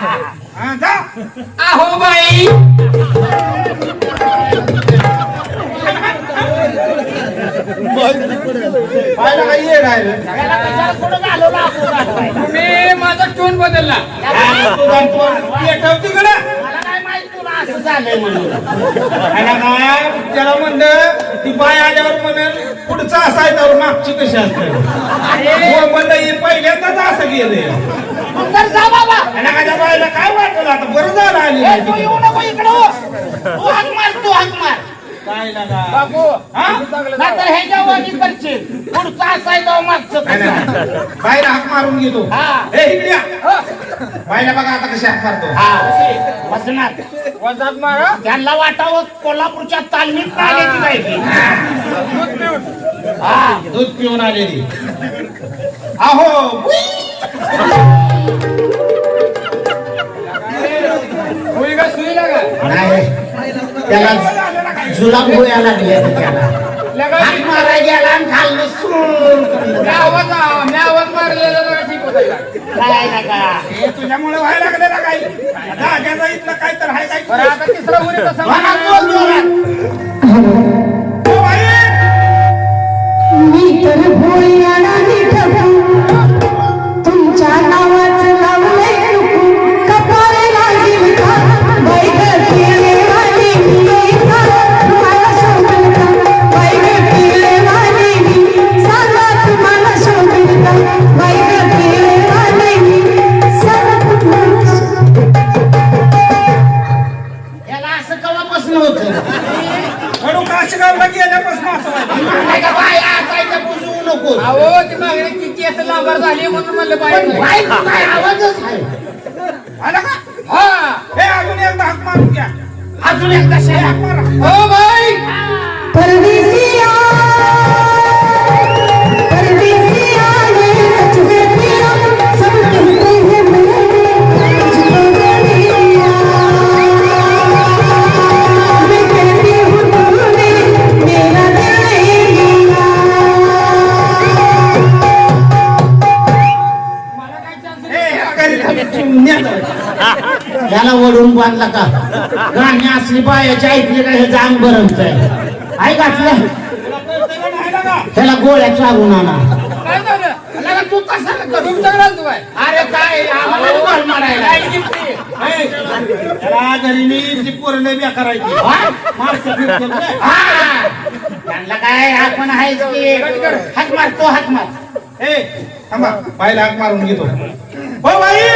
हा, जा आहो बाई. पाहिलं माझा टोन बदलला. तुझा पेटव तिकडं. आणि त्याला म्हणलं ती बाय आल्यावर म्हणेल पुढचं असायचं मागची कशी असते? हो म्हणलं हे पहिल्यांदाच असं गेलंय तू तर जा बाबा काय वाटलं आता बरं झालं ए, तू येऊ नको इकडं हो. तू हाक मार तू हाक मार काय लागा बाबू? नाहीतर जेवणी करशील पुढचं असायचं मागचं नाही, नाही, कसं. नाही. बायला हाक मारून घेतो हा. ए इकडे या. हो. बघा आता कशी हाक मारतो हा वसनात वजात मारा त्यांना वाटावं कोल्हापूरच्या तालमीत आले ती काय ती. हा दूध पिऊन आलेली अहो नाही त्याला जुलाब लागल्या त्याला. हात मारा गेला आणि खाल्लं सून करून मी आवाज मी आवाज मारलेला जरा ठीक होता का? काय नका हे तुझ्यामुळे व्हायला लागले ना काही. जाग्याचा इथलं काय तर आहे काय? बरं आता तिसरा उरी कसा वरात बोल जोरात. O by! मी तर भोळी ठगू तुमच्या नावाचं नको अहो ती मागणी किती असं लांबर झाली म्हणून म्हणलं पण बाई बाय काय आवाजच आहे? आला का? हा. हे अजून एकदा हाक मारून घ्या. अजून एकदा शेळ्या हाक मारा हो बाई. परदेसिया बांधला का? गाणी असली बायाची ऐकली का? हे जांग भरमत आहे. लागा? त्याला गोळ्या चालून आणा. तू काय अरे काय? आम्हाला. त्यांना काय हाक मार तो हाक मार. ए थांबा. बाईला हाक मारून घेतो. हो बाई!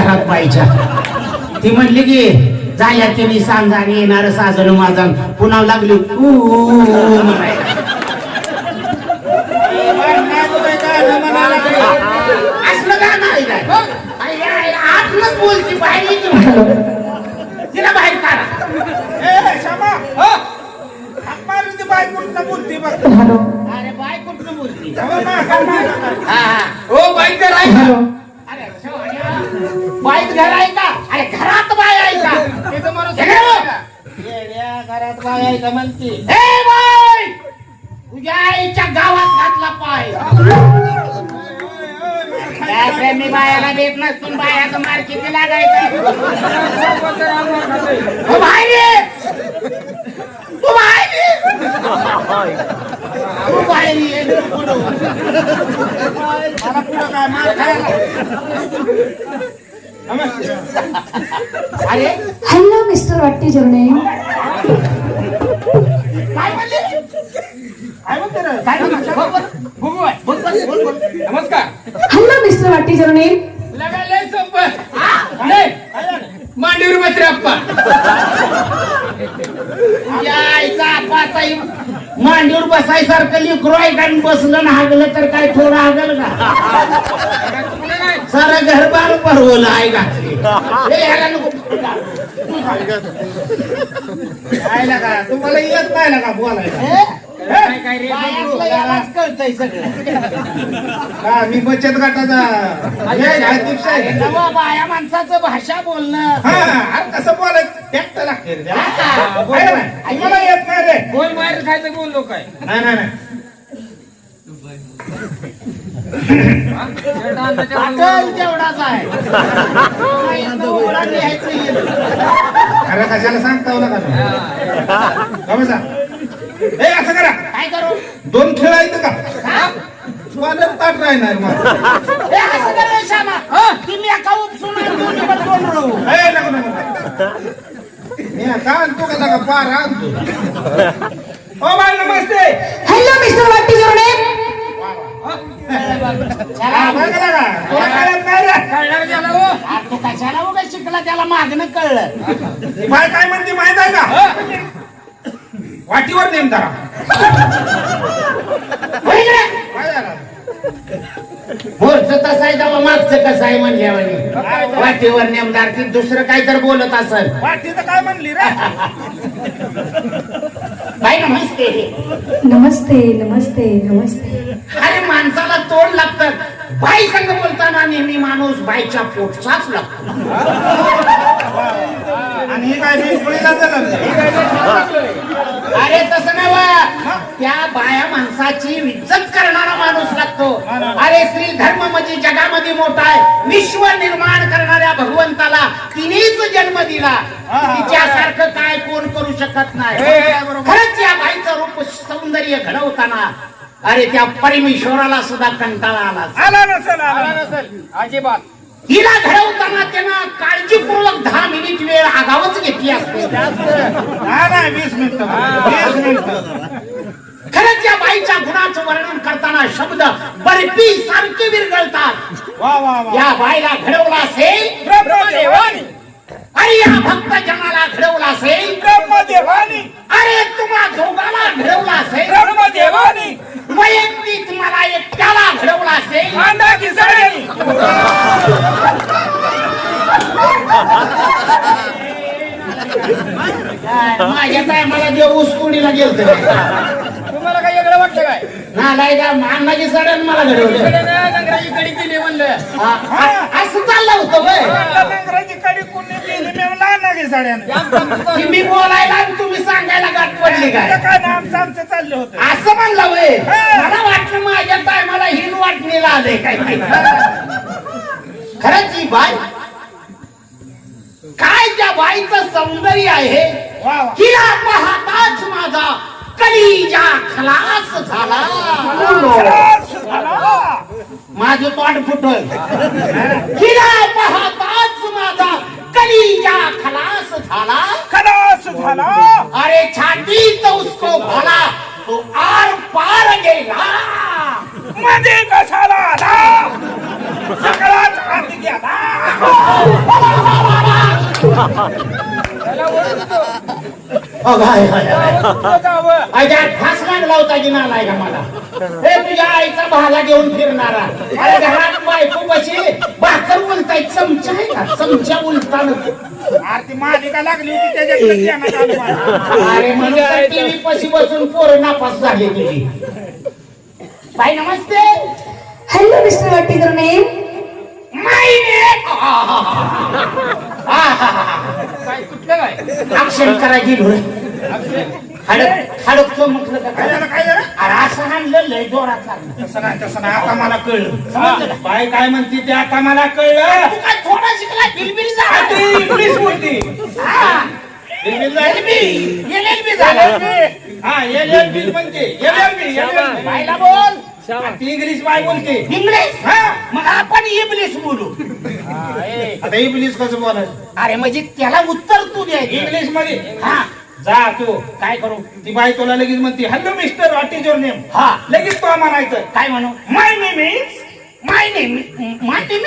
घरात पाहिच्या ती म्हणली की झाल्या त्यांनी सांजाने येणार साजन माझा. पुन्हा लागली ऊ. असलं गाणं बोलती बाहेर. तिला बाहेर काढा. ए श्यामा हो. बोलती बघ अरे बाय बोलती. हा बाई तर आहे. बाईत घर आहे का? अरे घरात बाय आहे का? तिथं माणूस हे. येड्या घरात बाई आहे का म्हणती? हे बाय तुझ्या आईच्या गावात घातला पाय. काय प्रेमी बायाला देत नसतून बायाचं मार किती लागायचं? तू बाहेर ये! तू बाहेर ये! तू बाहेर ये. पुढं. मला पुढं काय मार खायला अरे हॅलो मिस्टर वाट्टी जर्ने काय म्हणले काय म्हणते रे? काय म्हणले? बोल, बोल. बघू बाई. बोल, बोल, बोल, बोल. नमस्कार. हॅलो मिस्टर वाट्टी जर्ने लगायला संप. नाही मांडीवर बसरे अप्पा तुझ्या आईचा आपा आता ही मांडीवर बसायसारखं लिकरो का आणि बसलं ना हागलं तर काय थोडं हागल का? सारं घर बार भरवलं आहे घातली हे तुम्हाला येत नाही लागा बोलायला काय काय रे कळतंय सगळं हा, मी बचत गटाचा हे, अध्यक्ष आहे नवा बाया माणसाचं भाषा बोलणं हा अरे कसं बोलायचं ट्रॅक्टर लागते रे त्याला. हा, आहे ना? तुम्हाला येत नाही रे कोण बाहेर खायचं बोललो काय नाही नाही नाही पातळ तेवढाच आहे इथनं कशाला सांगता का ए असं करा काय करू दोन खेळ आहेत का? वादळ ताट राहणार मग. असं तुम्ही एका उपसून राहू मी आता आणतो का लागा पार आणतो. ओ बाय नमस्ते. हॅलो मिस्टर वाटी तू कशाला उगा शिकला त्याला मागणं कळलं ती बाय काय म्हणते माहीत आहे का वाटीवर नेम धरा होय तसं आहे तेव्हा मागचं कसं आहे म्हणल्यावर वाटेवर नेमदार की दुसरं काय तर बोलत असल. तर काय म्हणली रे? बाई नमस्ते. नमस्ते नमस्ते नमस्ते. अरे माणसाला तोंड लागतं. बाई संग बोलताना नेहमी माणूस बाईच्या पोटचाच लागतो. आणि हे काय मी अरे तसं नाही बा. त्या माणसाची इज्जत करणारा माणूस लागतो. अरे स्त्री धर्म म्हणजे जगामध्ये मोठा आहे. विश्व निर्माण करणाऱ्या भगवंताला तिनेच जन्म दिला. तिच्यासारखं काय कोण करू शकत नाही? खरंच या बाईचं रूप सौंदर्य घडवताना अरे त्या परमेश्वराला सुद्धा कंटाळा आला. आला नसेल आला नसेल. अजिबात. हिला घडवताना त्यानं काळजीपूर्वक दहा मिनिट वेळ आगावच घेतली असते. नाही वीस मिनिटं. वीस मिनिटं. खरंच या बाईच्या गुणाचं वर्णन करताना शब्द बर्फी सारखे विरघळतात. वा वा वा. या बाईला घडवला असेल ब्रह्मदेवानी. आणि या भक्त जनाला घडवला असेल ब्रह्मदेवानी. अरे तुम्हा दोघाला घडवला असेल ब्रह्मदेवानी. वैयक्तिक मला एकट्याला घडवला असेल. कांदा किसानी माझ्या काय मला देव ऊसतोडीला गेलत तुम्हाला काय वेगळं वाटतं काय नालाय का मानाची सडन मला घडवलं नगराची कडी केली म्हणलं. असं चाललं होतं कडे कोणी केली? मी लहान नागे साड्यानं. की मी बोलायला आणि तुम्ही सांगायला गाठ पडली काय? काय ना आमचं आमचं चाललं होतं. असं म्हणलं वय. मला वाटलं माझ्या टायमाला हिन वाटणीला आले काय खरंच ही. बाई काय त्या बाईचं सौंदर्य आहे? वा वा. हिला पाहताच माझा कलिजा खलास झाला. माझं तोंड फुटल. हिला पाहताच माझा कलिजा खलास झाला. खलास झाला. अरे छाती तो उसको भला तो आर पार गेला. मध्ये कशाला आला? सगळाच आत गेला. अजा फास लागला होता की नालाय का मला? हे तुझ्या आईचा भाला घेऊन फिरणारा. अरे घरात बायको बशी भाकर बोलताय चमचा आहे का? चमचा उलटान आरती मालिका लागली होती माझ्या. अरे म्हणून टीव्ही पशी बसून पोरं नापास झाली तुझी. बाई नमस्ते. हॅलो मिस्टर वाटी जोडे मायने काय कुठलं काय अक्षर करा गेलो खडक खडकचं म्हटलं का? काय झालं काय झालं? अरे असं आणलं लय जोरात लागलं. तसं नाही तसं नाही. आता मला कळलं. बाय काय म्हणते ते आता मला कळलं. तू काय थोडा शिकला बिलबिल झाला इंग्लिश बोलते. बिलबिल झाली. एलएलबी झालं. हा एल एल बी म्हणते एल एल बी बायला बोल. ती इंग्लिश बाय बोलते. इंग्लिश? हा. मग आपण इंग्लिश बोलू. आता इंग्लिश कसं बोलायचं? अरे म्हणजे त्याला उत्तर तू द्यायचं इंग्लिशमध्ये? हा. जा तू. काय करू? ती बाई तुला लगेच म्हणते hello mister what is your name हा. लगेच तो म्हणायचं काय म्हणू? My name is my name my name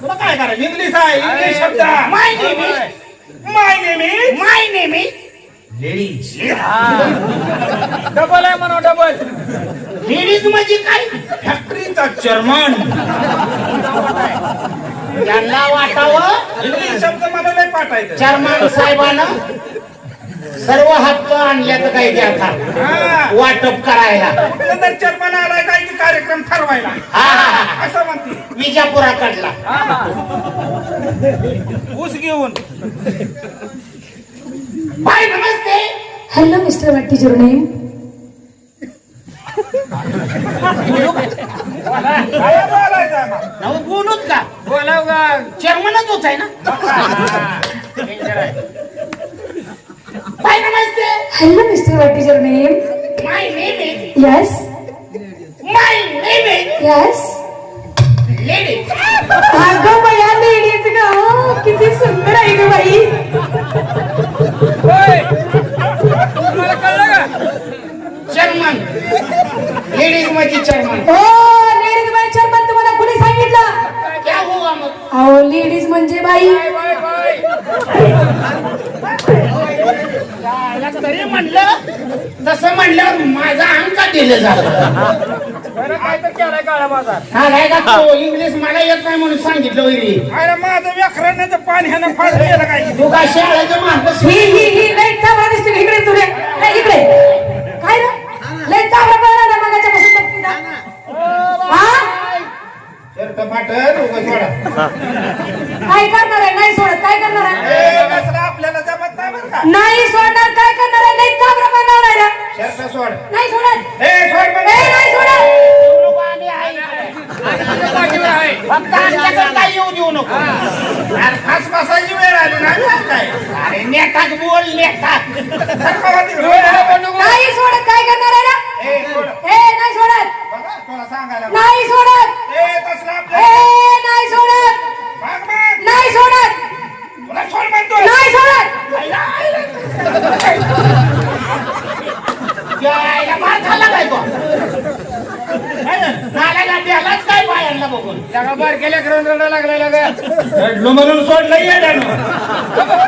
तुला काय करायचं? इंग्लिश आहे इंग्लिश शब्द my name is my name is my name is ladies double आहे म्हणा डबल लेडीज म्हणजे काय? फॅक्टरीचा चर्मन त्यांना वाटावं? इंग्लिश शब्द मला नाही पाठायचं. चर्मन साहेबानं सर्व हक्क आणल्याचं काही द्या हा. वाटप करायला. नंतर चेअरमन आलाय काय की कार्यक्रम ठरवायला? हा, हा, हा. असं म्हणते. विजापुराकडला. ऊस घेऊन. बाय नमस्ते. हॅलो मिस्टर व्हॉट इज नव बोलूच का? बोलाव का चेअरमनच होत आहे ना? Bye Namaste. Hello mister what is your name my name is yes my name is yes lady अगं बया लेडीज ग. किती सुंदर आहे ग बाई. चेअरमन हो लेडीज चेअरमन तुम्हाला कुणी सांगितलं? क्या हुआ मग? अहो लेडीज म्हणजे बाई. याला तरी म्हणलं तसं म्हणलं माझा अंक दिलं झालं बरं काय तर केलाय काळा बाजार. हा नाही का? तो इंग्लिश मला येत नाही म्हणून सांगितलं वैरी अरे माझं व्याकरणाचं पाणी ह्यानं फाडलेलं काय? तू काय शाळेचं मार्ग ही ही ही लई चांगला दिसते इकडे तुरे ए, इकडे. काय रे? लई चांगला शर्ट सोडा काय करणार आहे? नाही सोडत. काय करणार आहे ए, कसलं आपल्याला जमत नाही बरं का नाही सोडणार काय करणार आहे लई चांगला करणार आहे रे. शर्ट सोड नाही सोडत ए सोड ए म्हणजे. नाही सोडत पाठीवर आहे फक्त आमच्याकडे काही येऊ देऊ नको अरे फास बसायची वेळ आली नाही का काय अरे नेटात बोल नेटात सरकावा तिकडे. नाही सोडत काय करणार आहे रे? ए सोड ए नाही सोडत सांगायला नाही सोडत. ए तसलं ए नाही सोडत. माग माग नाही सोडत. तुला सोड नाही सोडत. यायला मार खाल्ला काय तो? नाला द्यालाच काय पायांना बघून? बारकेल्या करून रडायला लागलाय लगा. रडलो म्हणून सोडलं येड्यानं.